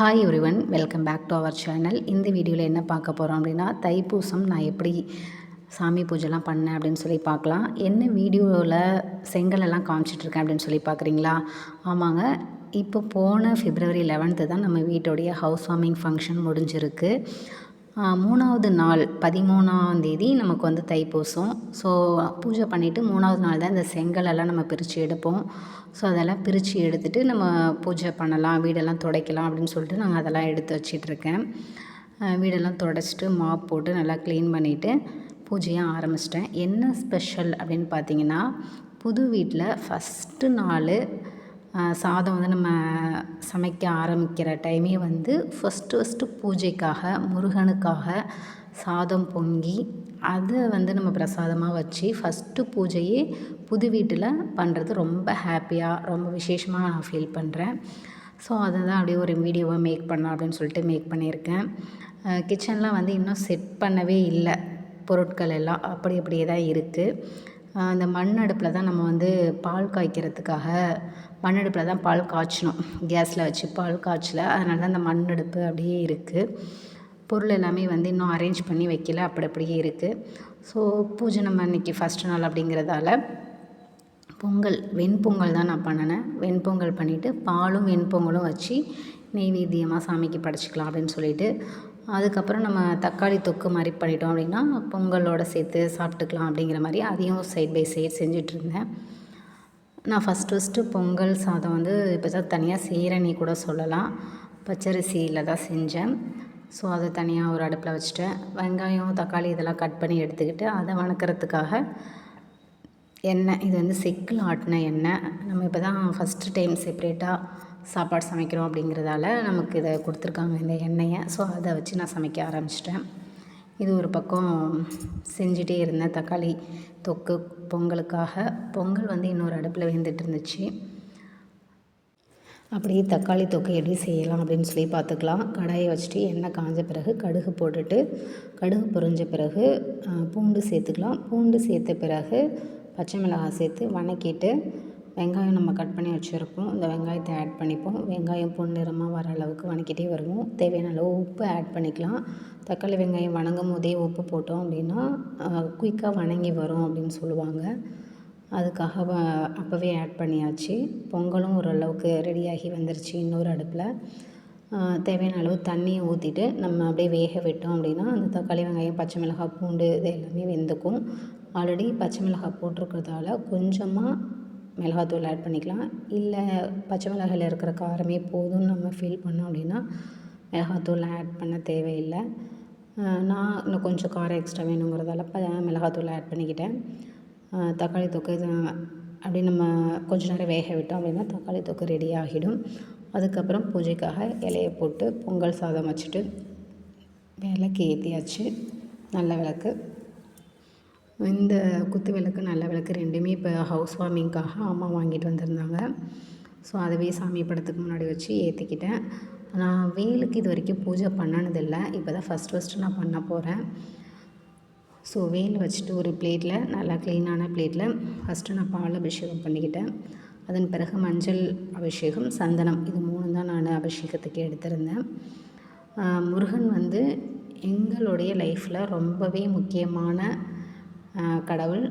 Hi everyone welcome back to our channel இந்த வீடியோவில் என்ன பார்க்க போகிறோம் அப்படின்னா தைப்பூசம் நான் எப்படி சாமி பூஜைலாம் பண்ணேன் அப்படின்னு சொல்லி பார்க்கலாம். என்ன வீடியோவில் செங்கலெல்லாம் காமிச்சிட்ருக்கேன் அப்படின்னு சொல்லி பார்க்குறீங்களா? ஆமாங்க இப்போ போன ஃபிப்ரவரி லெவன்த்து தான் நம்ம வீட்டோடைய ஹவுஸ் வார்மிங் ஃபங்க்ஷன் முடிஞ்சிருக்கு. மூணாவது நாள் பதிமூணாம் தேதி நமக்கு வந்து தைப்பூசம். ஸோ பூஜை பண்ணிவிட்டு மூணாவது நாள் தான் இந்த செங்கலெல்லாம் நம்ம பிரித்து எடுப்போம். ஸோ அதெல்லாம் பிரித்து எடுத்துகிட்டு நம்ம பூஜை பண்ணலாம் வீடெல்லாம் துடைக்கலாம் அப்படின்னு சொல்லிட்டு நாங்கள் அதெல்லாம் எடுத்து வச்சிட்ருக்கேன் வீடெல்லாம் துடைச்சிட்டு மாப் போட்டு நல்லா க்ளீன் பண்ணிவிட்டு பூஜையாக ஆரம்பிச்சிட்டேன். என்ன ஸ்பெஷல் அப்படின்னு பார்த்தீங்கன்னா புது வீட்டில் ஃபஸ்ட்டு நாள் சாதம் வந்து நம்ம சமைக்க ஆரம்பிக்கிற டைமே வந்து ஃபஸ்ட்டு ஃபஸ்ட்டு பூஜைக்காக முருகனுக்காக சாதம் பொங்கி அதை வந்து நம்ம பிரசாதமாக வச்சு ஃபஸ்ட்டு பூஜையே புது வீட்டில் பண்ணுறது ரொம்ப ஹாப்பியாக ரொம்ப விசேஷமாக நான் ஃபீல் பண்ணுறேன் ஸோ அதை தான் அப்படியே ஒரு வீடியோவாக மேக் பண்ணலாம் அப்படின்னு சொல்லிட்டு மேக் பண்ணியிருக்கேன். கிச்சன்லாம் வந்து இன்னும் செட் பண்ணவே இல்லை. பொருட்கள் எல்லாம் அப்படி அப்படியே தான் இருக்குது அந்த மண் அடுப்பில் தான் நம்ம வந்து பால் காய்க்கிறதுக்காக மண் அடுப்பில் தான் பால் காய்ச்சணும் கேஸில் வச்சு பால் காய்ச்சல அதனால தான் அந்த மண் அடுப்பு அப்படியே இருக்குது பொருள் எல்லாமே வந்து இன்னும் அரேஞ்ச் பண்ணி வைக்கல அப்படி அப்படியே இருக்குது ஸோ பூஜை நம்ம இன்றைக்கி ஃபஸ்ட்டு நாள் அப்படிங்கிறதால பொங்கல் வெண்பொங்கல் தான் நான் பண்ணினேன். வெண்பொங்கல் பண்ணிவிட்டு பாலும் வெண்பொங்கலும் வச்சு நெய்வேத்தியமாக சாமிக்கு படைச்சிக்கலாம் அப்படின்னு சொல்லிட்டு அதுக்கப்புறம் நம்ம தக்காளி தொக்கு மாதிரி பண்ணிட்டோம் அப்படின்னா பொங்கலோடு சேர்த்து சாப்பிட்டுக்கலாம் அப்படிங்கிற மாதிரி அதையும் சைட் பை சைட் செஞ்சிட்ருந்தேன். நான் ஃபஸ்ட்டு ஃபஸ்ட்டு பொங்கல் சாதம் வந்து இப்போ தான் தனியாக செய்கிறேன்னு கூட சொல்லலாம். பச்சரிசியில் தான் செஞ்சேன். ஸோ அதை தனியாக ஒரு அடுப்பில் வச்சுட்டேன். வெங்காயம் தக்காளி இதெல்லாம் கட் பண்ணி எடுத்துக்கிட்டு அதை வணக்கிறதுக்காக எண்ணெய் இது வந்து செக்கில் ஆட்டின எண்ணெய். நம்ம இப்போ தான் ஃபஸ்ட்டு டைம் செப்ரேட்டாக சாப்பாடு சமைக்கிறோம் அப்படிங்கிறதால நமக்கு இதை கொடுத்துருக்காங்க இந்த எண்ணெயை. ஸோ அதை வச்சு நான் சமைக்க ஆரம்பிச்சிட்டேன். இது ஒரு பக்கம் செஞ்சுட்டே இருந்தேன். தக்காளி தொக்கு பொங்கலுக்காக. பொங்கல் வந்து இன்னொரு அடுப்பில் வெந்துட்டு இருந்துச்சு. அப்படியே தக்காளி தொக்கை எப்படி செய்யலாம் அப்படின்னு சொல்லி பார்த்துக்கலாம். கடாயை வச்சுட்டு எண்ணெய் காஞ்ச பிறகு கடுகு போட்டுட்டு கடுகு பொரிஞ்ச பிறகு பூண்டு சேர்த்துக்கலாம். பூண்டு சேர்த்த பிறகு பச்சை மிளகாய் சேர்த்து வணக்கிட்டு வெங்காயம் நம்ம கட் பண்ணி வச்சுருப்போம் இந்த வெங்காயத்தை ஆட் பண்ணிப்போம். வெங்காயம் பொன்னிறமாக வர அளவுக்கு வணக்கிட்டே வருவோம். தேவையான அளவு உப்பு ஆட் பண்ணிக்கலாம். தக்காளி வெங்காயம் வணங்கும் போதே உப்பு போட்டோம் அப்படின்னா குயிக்காக வணங்கி வரும் அப்படின்னு சொல்லுவாங்க. அதுக்காக அப்போவே ஆட் பண்ணியாச்சு. பொங்கலும் ஓரளவுக்கு ரெடியாகி வந்துருச்சு இன்னொரு அடுப்பில். தேவையான அளவு தண்ணியை ஊற்றிட்டு நம்ம அப்படியே வேக விட்டோம் அப்படின்னா அந்த தக்காளி வெங்காயம் பச்சை மிளகாய் பூண்டு இது எல்லாமே வெந்துக்கும். ஆல்ரெடி பச்சை மிளகாய் போட்டிருக்கிறதால கொஞ்சமாக மிளகாத்தூள் ஆட் பண்ணிக்கலாம். இல்லை பச்சை மிளகாயில் இருக்கிற காரமே போதும்னு நம்ம ஃபீல் பண்ணோம் அப்படின்னா மிளகாத்தூள் ஆட் பண்ண தேவையில்லை. நான் இன்னும் கொஞ்சம் காரம் எக்ஸ்ட்ரா வேணுங்கிறதால ப மிளகாத்தூள் ஆட் பண்ணிக்கிட்டேன். தக்காளி தொக்கு இது அப்படி நம்ம கொஞ்ச நேரம் வேக விட்டோம் அப்படின்னா தக்காளி தொக்கு ரெடி ஆகிடும். அதுக்கப்புறம் பூஜைக்காக இலையை போட்டு பொங்கல் சாதம் வச்சுட்டு விளக்கு ஏற்றியாச்சு நல்ல விளக்கு. இந்த குத்து விளக்கு நல்ல விளக்கு ரெண்டுமே இப்போ ஹவுஸ் வார்மிங்க்காக அம்மா வாங்கிட்டு வந்திருந்தாங்க. ஸோ அதுவே சாமி படத்துக்கு முன்னாடி வச்சு ஏற்றிக்கிட்டேன் நான் வேலுக்கு இது வரைக்கும் பூஜை பண்ணினதில்லை. இப்போ தான் ஃபஸ்ட் ஃபஸ்ட்டு நான் பண்ண போகிறேன் ஸோ வேல் வச்சுட்டு ஒரு பிளேட்டில் நல்லா க்ளீனான பிளேட்டில் ஃபஸ்ட்டு நான் பால் அபிஷேகம் பண்ணிக்கிட்டேன். அதன் பிறகு மஞ்சள் அபிஷேகம் சந்தனம் இது மூணு தான் நான் அபிஷேகத்துக்கு எடுத்திருந்தேன். முருகன் வந்து எங்களுடைய லைஃப்பில் ரொம்பவே முக்கியமான கடவுள்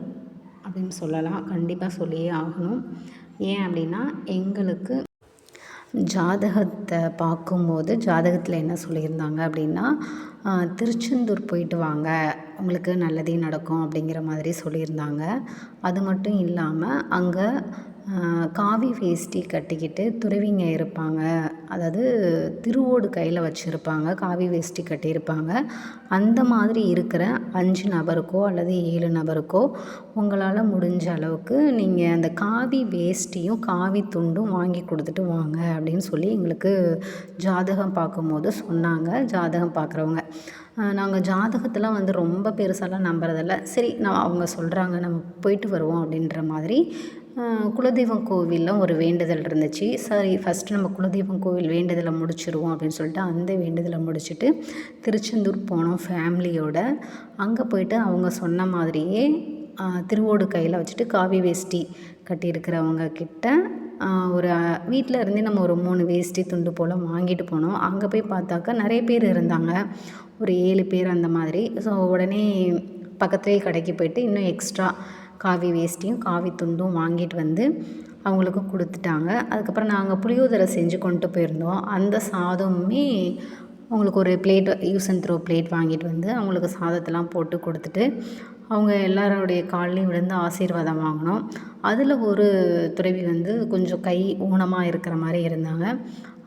அப்படின்னு சொல்லலாம். கண்டிப்பாக சொல்லியே ஆகணும். ஏன் அப்படின்னா எங்களுக்கு ஜாதகத்தை பார்க்கும்போது ஜாதகத்தில் என்ன சொல்லியிருந்தாங்க அப்படின்னா திருச்செந்தூர் போயிட்டு வாங்க. உங்களுக்கு நல்லதே நடக்கும் அப்படிங்கிற மாதிரி சொல்லியிருந்தாங்க. அது மட்டும் இல்லாமல் அங்கே காவி வேஷ்டி கட்டிக்கிட்டு துறவிங்க இருப்பாங்க. அதாவது திருவோடு கையில் வச்சுருப்பாங்க. காவி வேஷ்டி கட்டியிருப்பாங்க. அந்த மாதிரி இருக்கிற அஞ்சு நபருக்கோ அல்லது ஏழு நபருக்கோ உங்களால் முடிஞ்ச அளவுக்கு நீங்கள் அந்த காவி வேஷ்டியும் காவி துண்டும் வாங்கி கொடுத்துட்டு வாங்க அப்படின்னு சொல்லி எங்களுக்கு ஜாதகம் பார்க்கும்போது சொன்னாங்க. ஜாதகம் பார்க்குறவங்க. நாங்கள் ஜாதகத்தெலாம் வந்து ரொம்ப பெருசாலாம் நம்புறதில்ல. சரி நான் அவங்க சொல்கிறாங்க நம்ம போயிட்டு வருவோம் அப்படின்ற மாதிரி குலதெய்வம் கோவிலில் ஒரு வேண்டுதல் இருந்துச்சு. சரி ஃபஸ்ட்டு நம்ம குலதெய்வம் கோவில் வேண்டுதலை முடிச்சிடுவோம் அப்படின்னு சொல்லிட்டு அந்த வேண்டுதலை முடிச்சுட்டு திருச்செந்தூர் போனோம் ஃபேமிலியோட. அங்கே போயிட்டு அவங்க சொன்ன மாதிரியே திருவோடு கையில் வச்சுட்டு காவி வேஷ்டி கட்டியிருக்கிறவங்க கிட்ட ஒரு வீட்டில் இருந்தே நம்ம ஒரு மூணு வேஷ்டி துண்டு போல் வாங்கிட்டு போனோம். அங்கே போய் பார்த்தாக்கா நிறைய பேர் இருந்தாங்க. ஒரு ஏழு பேர் அந்த மாதிரி. ஸோ உடனே பக்கத்துலேயே கடைக்கு போயிட்டு இன்னும் எக்ஸ்ட்ரா காவி வேஷ்டியும் காவி துண்டும் வாங்கிட்டு வந்து அவங்களுக்கு கொடுத்துட்டாங்க. அதுக்கப்புறம் நாங்கள் புளியோதரை செஞ்சு கொண்டு போயிருந்தோம். அந்த சாதமுமே அவங்களுக்கு ஒரு plate use and throw plate வாங்கிட்டு வந்து அவங்களுக்கு சாதத்தெல்லாம் போட்டு கொடுத்துட்டு அவங்க எல்லாருடைய கால்லையும் விழுந்து ஆசீர்வாதம் வாங்கினோம். அதில் ஒரு துறவி வந்து கொஞ்சம் கை ஊனமாக இருக்கிற மாதிரி இருந்தாங்க.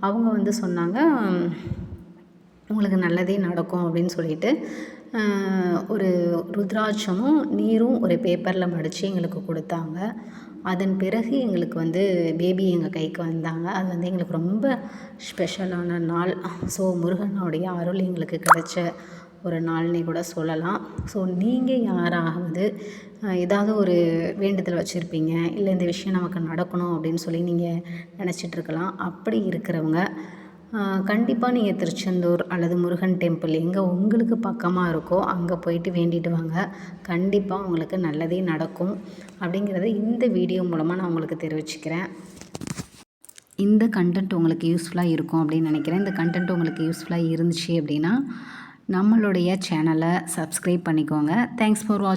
அவங்க வந்து சொன்னாங்க உங்களுக்கு நல்லதே நடக்கும் அப்படின்னு சொல்லிட்டு ஒரு ருத்ராட்சமும் நீரும் ஒரு பேப்பரில் மடித்து எங்களுக்கு கொடுத்தாங்க. அதன் பிறகு எங்களுக்கு வந்து பேபி எங்கள் கைக்கு வந்தாங்க. அது வந்து எங்களுக்கு ரொம்ப ஸ்பெஷலான நாள். ஸோ முருகனுடைய அருள் எங்களுக்கு கிடைச்ச ஒரு நாள்னே கூட சொல்லலாம். ஸோ நீங்கள் யாராவது ஏதாவது ஒரு வேண்டுதல் வச்சுருப்பீங்க. இல்லை இந்த விஷயம் நமக்கு நடக்கணும் அப்படின்னு சொல்லி நீங்கள் நினச்சிட்டு இருக்கலாம். அப்படி இருக்கிறவங்க கண்டிப்பாக நீங்கள் திருச்செந்தூர் அல்லது முருகன் டெம்பிள் எங்கே உங்களுக்கு பக்கமாக இருக்கோ அங்கே போயிட்டு வேண்டிட்டு வாங்க. கண்டிப்பாக உங்களுக்கு நல்லதே நடக்கும். அப்படிங்கிறத இந்த வீடியோ மூலமாக நான் உங்களுக்கு தெரிவிச்சுக்கிறேன். இந்த கண்டென்ட் உங்களுக்கு யூஸ்ஃபுல்லாக இருக்கும் அப்படின்னு நினைக்கிறேன். இந்த கண்டென்ட் உங்களுக்கு யூஸ்ஃபுல்லாக இருந்துச்சு அப்படின்னா நம்மளுடைய சேனலை சப்ஸ்கிரைப் பண்ணிக்கோங்க. Thanks for watch